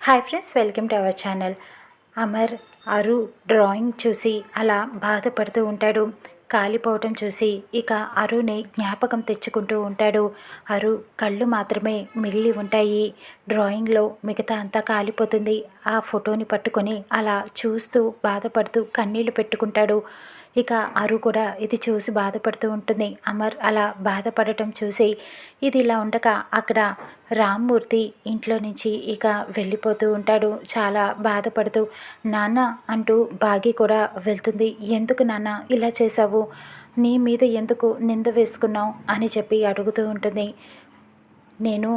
Hi friends welcome to our channel Amar అరు drawing చూసి అలా బాధపడుతూ ఉంటాడు. కాలిపోవటం చూసి ఇక అరుని జ్ఞాపకం తెచ్చుకుంటూ ఉంటాడు. అరు కళ్ళు మాత్రమే మిగిలి ఉంటాయి. డ్రాయింగ్లో మిగతా అంతా కాలిపోతుంది. ఆ ఫోటోని పట్టుకొని అలా చూస్తూ బాధపడుతూ కన్నీళ్ళు పెట్టుకుంటాడు. ఇక అరు కూడా ఇది చూసి బాధపడుతూ ఉంటుంది. అమర్ అలా బాధపడటం చూసి ఇది ఇలా ఉండగా అక్కడ రామ్మూర్తి ఇంట్లో నుంచి ఇక వెళ్ళిపోతూ ఉంటాడు. చాలా బాధపడుతూ నాన్న అంటూ బాగి కూడా వెళ్తుంది. ఎందుకు నాన్న ఇలా చేసావు నీ మీద ఎందుకు నింద వేసుకున్నావు అని చెప్పి అడుగుతూ ఉంటుంది. నేను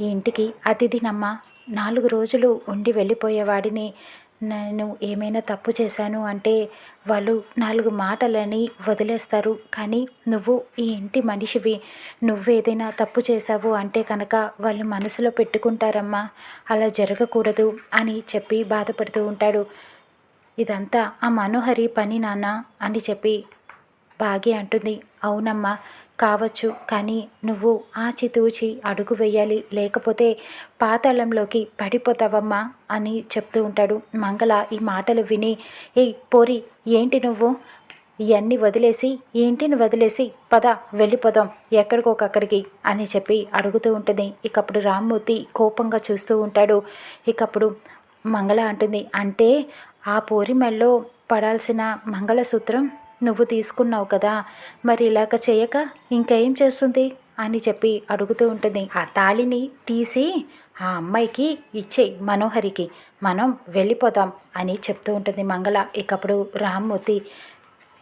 ఈ ఇంటికి అతిథినమ్మ. నాలుగు రోజులు ఉండి వెళ్ళిపోయేవాడిని. నేను ఏమైనా తప్పు చేశాను అంటే వాళ్ళు నాలుగు మాటలని వదిలేస్తారు. కానీ నువ్వు ఈ ఇంటి మనిషివి. నువ్వేదైనా తప్పు చేశావు అంటే కనుక వాళ్ళు మనసులో పెట్టుకుంటారమ్మా. అలా జరగకూడదు అని చెప్పి బాధపడుతూ ఉంటాడు. ఇదంతా ఆ మనోహరి పని నాన్న అని చెప్పి బాగి అంటుంది. అవునమ్మా కావచ్చు. కానీ నువ్వు ఆచితూచి అడుగు వేయాలి. లేకపోతే పాతాళంలోకి పడిపోతావమ్మా అని చెప్తూ ఉంటాడు మంగళ ఈ మాటలు విని ఏ పోరి ఏంటి నువ్వు? ఇవన్నీ వదిలేసి ఈ ఇంటిని వదిలేసి? పద వెళ్ళిపోదాం. ఎక్కడికోకక్కడికి అని చెప్పి అడుగుతూ ఉంటుంది. ఇకప్పుడు రామ్మూర్తి కోపంగా చూస్తూ ఉంటాడు. ఇకప్పుడు మంగళ అంటుంది అంటే ఆ పోరి మెల్లో పడాల్సిన మంగళసూత్రం నువ్వు తీసుకున్నావు కదా మరి ఇలాగ చేయక ఇంకేం చేస్తుంది? అని చెప్పి అడుగుతూ ఉంటుంది. ఆ తాళిని తీసి ఆ అమ్మాయికి ఇచ్చేయి మనోహరికి మనం వెళ్ళిపోదాం అని చెప్తూ ఉంటుంది మంగళ. ఇకప్పుడు రామ్మూర్తి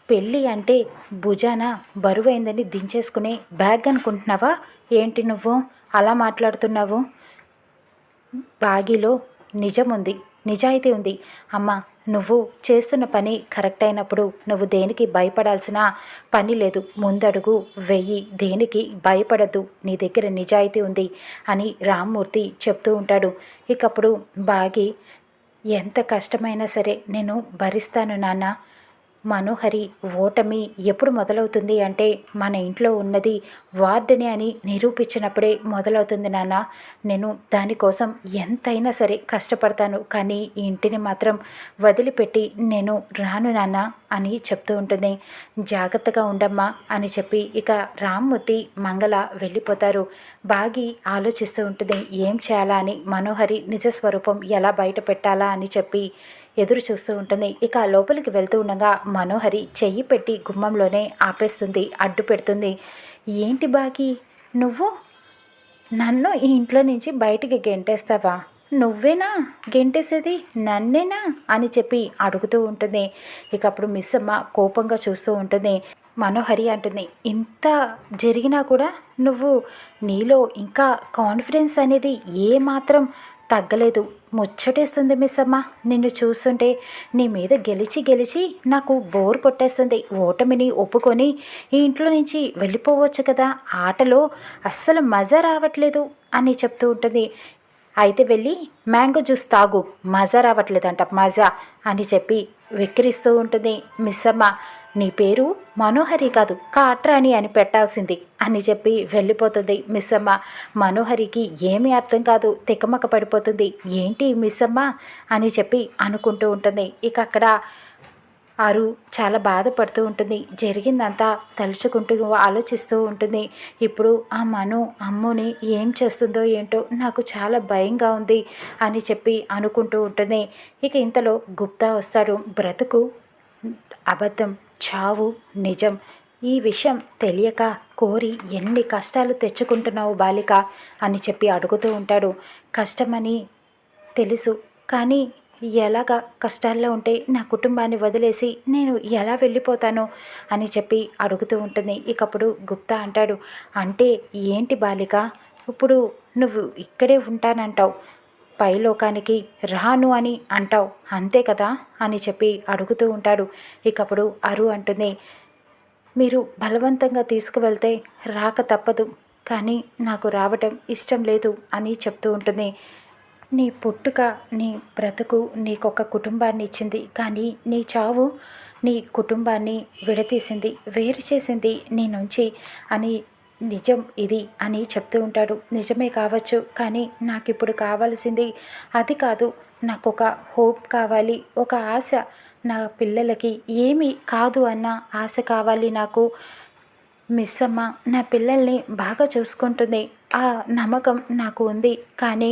పెళ్ళి అంటే భుజాన బరువైందని దించేసుకునే బ్యాగ్ అనుకుంటున్నావా? ఏంటి నువ్వు? అలా మాట్లాడుతున్నావు? బాగిలో నిజం ఉంది నిజాయితీ ఉంది. అమ్మ నువ్వు చేస్తున్న పని కరెక్ట్ అయినప్పుడు నువ్వు దేనికి భయపడాల్సిన పని లేదు. ముందడుగు వెయ్యి దేనికి భయపడద్దు. నీ దగ్గర నిజాయితీ ఉంది అని రామ్మూర్తి చెప్తూ ఉంటాడు. ఇకప్పుడు బాగి ఎంత కష్టమైనా సరే నేను భరిస్తాను నాన్న. మనోహరి ఓటమి ఎప్పుడు మొదలవుతుంది అంటే మన ఇంట్లో ఉన్నది వార్డుని అని నిరూపించినప్పుడే మొదలవుతుంది నాన్న. నేను దానికోసం ఎంతైనా సరే కష్టపడతాను కానీ ఈ ఇంటిని మాత్రం వదిలిపెట్టి నేను రాను నాన్న అని చెప్తూ ఉంటుంది. జాగ్రత్తగా ఉండమ్మా అని చెప్పి ఇక రామ్మూర్తి మంగళ వెళ్ళిపోతారు. బాగి ఆలోచిస్తూ ఉంటుంది ఏం చేయాలా అని? మనోహరి నిజస్వరూపం ఎలా బయట పెట్టాలా అని చెప్పి ఎదురు చూస్తూ ఉంటుంది. ఇక లోపలికి వెళ్తూ ఉండగా మనోహరి చెయ్యి పెట్టి గుమ్మంలోనే ఆపేస్తుంది అడ్డు పెడుతుంది. ఏంటి బాకీ? నువ్వు? నన్ను ఈ ఇంట్లో నుంచి బయటికి గెంటేస్తావా? నువ్వేనా? గెంటేసేది? నన్నేనా? అని చెప్పి అడుగుతూ ఉంటుంది. ఇక అప్పుడు మిస్ అమ్మ కోపంగా చూస్తూ ఉంటుంది. మనోహరి అంటుంది ఇంత జరిగినా కూడా నువ్వు నీలో ఇంకా కాన్ఫిడెన్స్ అనేది ఏ మాత్రం తగ్గలేదు. ముచ్చటేస్తుంది మిస్ అమ్మ నిన్ను చూస్తుంటే నీ మీద గెలిచి గెలిచి నాకు బోర్ కొట్టేస్తుంది. ఓటమిని ఒప్పుకొని ఈ ఇంట్లో నుంచి వెళ్ళిపోవచ్చు కదా. ఆటలో అస్సలు మజా రావట్లేదు అని చెప్తూ ఉంటుంది. అయితే వెళ్ళి మ్యాంగో జ్యూస్ తాగు. మజా రావట్లేదంట. మజా అని చెప్పి వెక్కిరిస్తూ ఉంటుంది మిస్ అమ్మ నీ పేరు మనోహరి కాదు కాట్రాణి అని పెట్టాల్సింది అని చెప్పి వెళ్ళిపోతుంది మిస్సమ్మ. మనోహరికి ఏమీ అర్థం కాదు తికమక పడిపోతుంది. ఏంటి మిస్సమ్మ అని చెప్పి అనుకుంటూ ఉంటుంది. ఇక అక్కడ అరు చాలా బాధపడుతూ ఉంటుంది. జరిగిందంతా తలుచుకుంటూ ఆలోచిస్తూ ఉంటుంది. ఇప్పుడు ఆ మను అమ్ముని ఏం చేస్తుందో ఏంటో నాకు చాలా భయంగా ఉంది అని చెప్పి అనుకుంటూ ఉంటుంది. ఇక ఇంతలో గుప్తా వస్తారు. బ్రతుకు అబద్ధం. చావు నిజం. ఈ విషయం తెలియక కోరి ఎన్ని కష్టాలు తెచ్చుకుంటున్నావు బాలిక అని చెప్పి అడుగుతూ ఉంటాడు. కష్టమని తెలుసు కానీ ఎలాగ కష్టాల్లో ఉంటే నా కుటుంబాన్ని వదిలేసి నేను ఎలా వెళ్ళిపోతాను అని చెప్పి అడుగుతూ ఉంటుంది. ఇకప్పుడు గుప్తా అంటాడు అంటే ఏంటి బాలిక? ఇప్పుడు నువ్వు ఇక్కడే ఉంటానంటావు. పైలోకానికి రాను అని అంటావు. అంతే కదా? అని చెప్పి అడుగుతూ ఉంటాడు. ఇకప్పుడు అరు అంటుంది మీరు బలవంతంగా తీసుకువెళ్తే రాక తప్పదు కానీ నాకు రావటం ఇష్టం లేదు అని చెప్తూ ఉంటుంది. నీ పుట్టుక నీ బ్రతుకు నీకొక కుటుంబాన్ని ఇచ్చింది కానీ నీ చావు నీ కుటుంబాన్ని విడతీసింది వేరు చేసింది నీ నుంచి అని నిజం ఇది అని చెప్తూ ఉంటాడు. నిజమే కావచ్చు కానీ నాకు ఇప్పుడు కావాల్సింది అది కాదు. నాకు ఒక హోప్ కావాలి ఒక ఆశ. నా పిల్లలకి ఏమి కాదు అన్న ఆశ కావాలి నాకు. మిస్ అమ్మ నా పిల్లల్ని బాగా చూసుకుంటుంది. ఆ నమ్మకం నాకు ఉంది. కానీ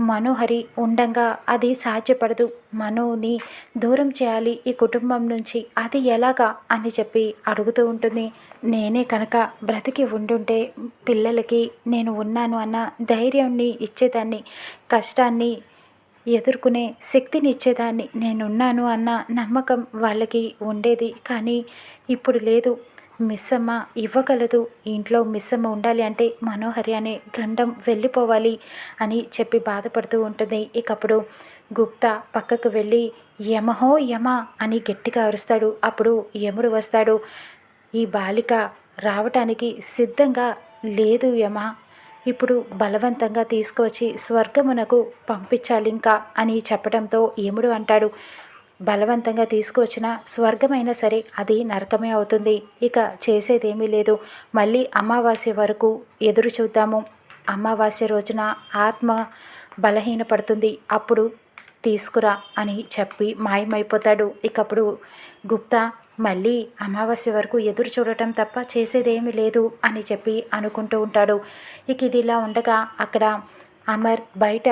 మనోహరి ఉండంగా అది సాధ్యపడదు. మనోని దూరం చేయాలి ఈ కుటుంబం నుంచి. అది ఎలాగా? అని చెప్పి అడుగుతూ ఉంటుంది. నేనే కనుక బ్రతికి ఉండుంటే పిల్లలకి నేను ఉన్నాను అన్న ధైర్యాన్ని ఇచ్చేదాన్ని కష్టాన్ని ఎదుర్కొనే శక్తిని ఇచ్చేదాన్ని. నేనున్నాను అన్న నమ్మకం వాళ్ళకి ఉండేది. కానీ ఇప్పుడు లేదు. మిస్సమ్మ ఇవ్వగలదు. ఇంట్లో మిస్సమ్మ ఉండాలి అంటే మనోహరి అనే గండం వెళ్ళిపోవాలి అని చెప్పి బాధపడుతూ ఉంటుంది. ఇకప్పుడు గుప్తా పక్కకు వెళ్ళి యమహో యమ అని గట్టిగా అరుస్తాడు. అప్పుడు యముడు వస్తాడు. ఈ బాలిక రావటానికి సిద్ధంగా లేదు యమ. ఇప్పుడు బలవంతంగా తీసుకువచ్చి స్వర్గమునకు పంపించాలి ఇంకా అని చెప్పడంతో యముడు అంటాడు. బలవంతంగా తీసుకువచ్చిన స్వర్గమైనా సరే అది నరకమే అవుతుంది. ఇక చేసేదేమీ లేదు. మళ్ళీ అమావాస్య వరకు ఎదురు చూద్దాము. అమావాస్య రోజున ఆత్మ బలహీనపడుతుంది. అప్పుడు తీసుకురా అని చెప్పి మాయమైపోతాడు. ఇకప్పుడు గుప్తా మళ్ళీ అమావాస్య వరకు ఎదురు చూడటం తప్ప చేసేదేమీ లేదు అని చెప్పి అనుకుంటూ ఉంటాడు. ఇక ఇది ఇలా ఉండగా అక్కడ అమర్ బయట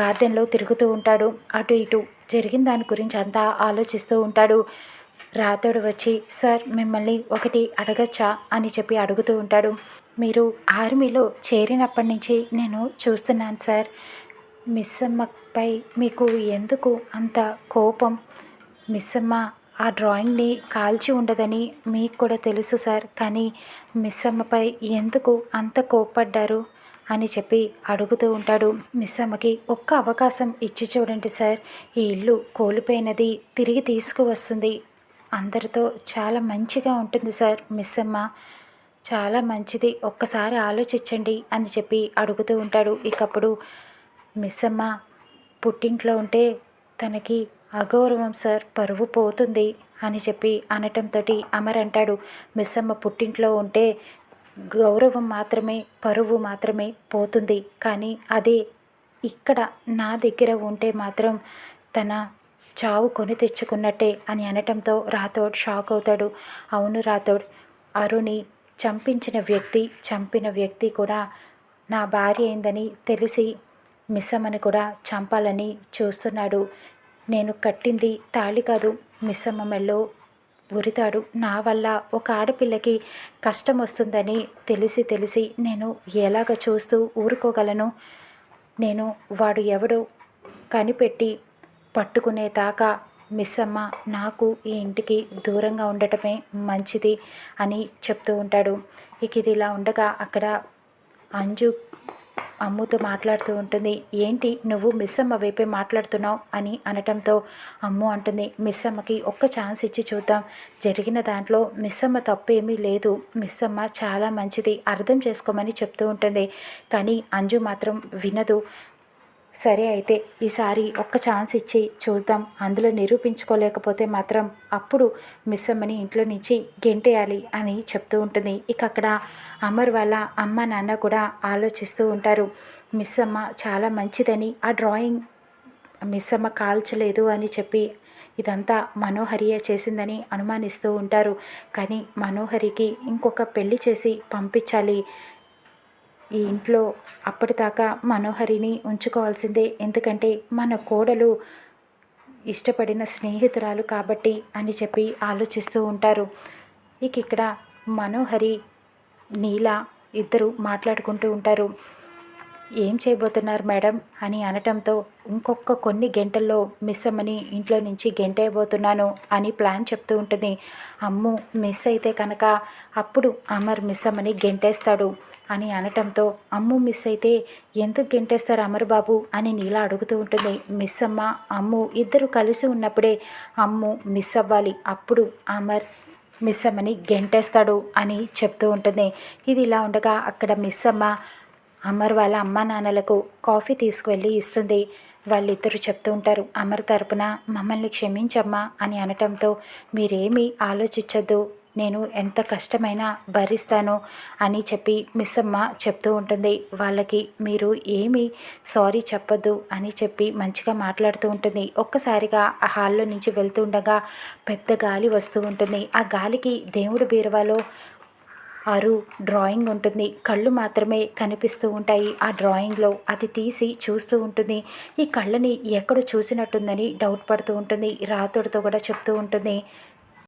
గార్డెన్లో తిరుగుతూ ఉంటాడు. అటు ఇటు జరిగిన దాని గురించి అంతా ఆలోచిస్తూ ఉంటాడు. రాతోడు వచ్చి సార్ మిమ్మల్ని ఒకటి అడగచ్చా? అని చెప్పి అడుగుతూ ఉంటాడు. మీరు ఆర్మీలో చేరినప్పటి నుంచి నేను చూస్తున్నాను సార్. మిస్ అమ్మపై మీకు ఎందుకు అంత కోపం? మిస్ అమ్మ ఆ డ్రాయింగ్ని కాల్చి ఉండదని మీకు కూడా తెలుసు సార్. కానీ మిస్ అమ్మపై ఎందుకు అంత కోపడ్డారు అని చెప్పి అడుగుతూ ఉంటాడు. మిస్ అమ్మకి ఒక్క అవకాశం ఇచ్చి చూడండి సార్. ఈ ఇల్లు కోల్పోయినది తిరిగి తీసుకువస్తుంది. అందరితో చాలా మంచిగా ఉంటుంది సార్ మిస్ అమ్మ. చాలా మంచిది. ఒక్కసారి ఆలోచించండి అని చెప్పి అడుగుతూ ఉంటాడు. ఇకప్పుడు మిస్ అమ్మ పుట్టింట్లో ఉంటే తనకి అగౌరవం సార్ పరువు పోతుంది అని చెప్పి అనటంతో అమర్ అంటాడు. మిస్ అమ్మ పుట్టింట్లో ఉంటే గౌరవం మాత్రమే పరువు మాత్రమే పోతుంది. కానీ అదే ఇక్కడ నా దగ్గర ఉంటే మాత్రం తన చావు కొని తెచ్చుకున్నట్టే అని అనటంతో రాథోడ్ షాక్ అవుతాడు. అవును రాథోడ్ అరుణి చంపించిన వ్యక్తి చంపిన వ్యక్తి కూడా నా భార్య అయిందని తెలిసి మిస్సమ్మని కూడా చంపాలని చూస్తున్నాడు. నేను కట్టింది తాళి కాదు మిస్సమ్మ మెల్లో ఉరితాడు నా వల్ల ఒక ఆడపిల్లకి కష్టం వస్తుందని తెలిసి తెలిసి నేను ఎలాగ చూస్తూ ఊరుకోగలను? నేను వాడు ఎవడో కనిపెట్టి పట్టుకునే దాకా మిస్ అమ్మ నాకు ఈ ఇంటికి దూరంగా ఉండటమే మంచిది అని చెప్తూ ఉంటాడు. ఇక ఇది ఇలా ఉండగా అక్కడ అంజు అమ్ముతో మాట్లాడుతూ ఉంటుంది. ఏంటి? నువ్వు మిస్ అమ్మ వైపే మాట్లాడుతున్నావు? అని అనటంతో అమ్ము అంటుంది. మిస్ అమ్మకి ఒక్క ఛాన్స్ ఇచ్చి చూద్దాం. జరిగిన దాంట్లో మిస్ అమ్మ తప్పు ఏమీ లేదు. మిస్ అమ్మ చాలా మంచిది. అర్థం చేసుకోమని చెప్తూ ఉంటుంది. కానీ అంజు మాత్రం వినదు. సరే అయితే ఈసారి ఒక్క ఛాన్స్ ఇచ్చి చూద్దాం. అందులో నిరూపించుకోలేకపోతే మాత్రం అప్పుడు మిస్ అమ్మని ఇంట్లో నుంచి గెంటేయాలి అని చెప్తూ ఉంటుంది. ఇక అక్కడ అమర్ వాళ్ళ అమ్మ నాన్న కూడా ఆలోచిస్తూ ఉంటారు. మిస్ అమ్మ చాలా మంచిదని ఆ డ్రాయింగ్ మిస్ అమ్మ కాల్చలేదు అని చెప్పి ఇదంతా మనోహరియే చేసిందని అనుమానిస్తూ ఉంటారు. కానీ మనోహరికి ఇంకొక పెళ్ళి చేసి పంపించాలి. ఈ ఇంట్లో అప్పటిదాకా మనోహరిని ఉంచుకోవాల్సిందే. ఎందుకంటే మన కోడలు ఇష్టపడిన స్నేహితురాలు కాబట్టి అని చెప్పి ఆలోచిస్తూ ఉంటారు. ఇక ఇక్కడ మనోహరి నీల ఇద్దరు మాట్లాడుకుంటూ ఉంటారు. ఏం చేయబోతున్నారు మేడం? అని అనటంతో ఇంకొక కొన్ని గంటల్లో మిస్ అమ్మని ఇంట్లో నుంచి గెంటేయబోతున్నాను అని ప్లాన్ చెప్తూ ఉంటుంది. అమ్ము మిస్ అయితే కనుక అప్పుడు అమర్ మిస్ అమ్మని గెంటేస్తాడు అని అనటంతో అమ్ము మిస్ అయితే ఎందుకు గెంటేస్తారు అమర్ బాబు అని నీలా అడుగుతూ ఉంటుంది. మిస్ అమ్మ అమ్ము ఇద్దరు కలిసి ఉన్నప్పుడే అమ్ము మిస్ అవ్వాలి. అప్పుడు అమర్ మిస్ అమ్మని గెంటేస్తాడు అని చెప్తూ ఉంటుంది. ఇది ఇలా ఉండగా అక్కడ మిస్ అమ్మ అమర్ వాళ్ళ అమ్మా నాన్నలకు కాఫీ తీసుకువెళ్ళి ఇస్తుంది. వాళ్ళిద్దరూ చెప్తూ ఉంటారు అమర్ తరపున మమ్మల్ని క్షమించమ్మా అని అనటంతో మీరేమీ ఆలోచించద్దు నేను ఎంత కష్టమైనా భరిస్తాను అని చెప్పి మిస్ అమ్మ చెప్తూ ఉంటుంది. వాళ్ళకి మీరు ఏమీ సారీ చెప్పద్దు అని చెప్పి మంచిగా మాట్లాడుతూ ఉంటుంది. ఒక్కసారిగా ఆ హాల్లో నుంచి వెళ్తూ ఉండగా పెద్ద గాలి వస్తూ ఉంటుంది. ఆ గాలికి దేవుడు బీరువాలో ఆరు డ్రాయింగ్ ఉంటుంది. కళ్ళు మాత్రమే కనిపిస్తూ ఉంటాయి. ఆ డ్రాయింగ్లో అది తీసి చూస్తూ ఉంటుంది. ఈ కళ్ళని ఎక్కడ చూసినట్టుందని డౌట్ పడుతూ ఉంటుంది. రాతుడితో కూడా చెప్తూ ఉంటుంది.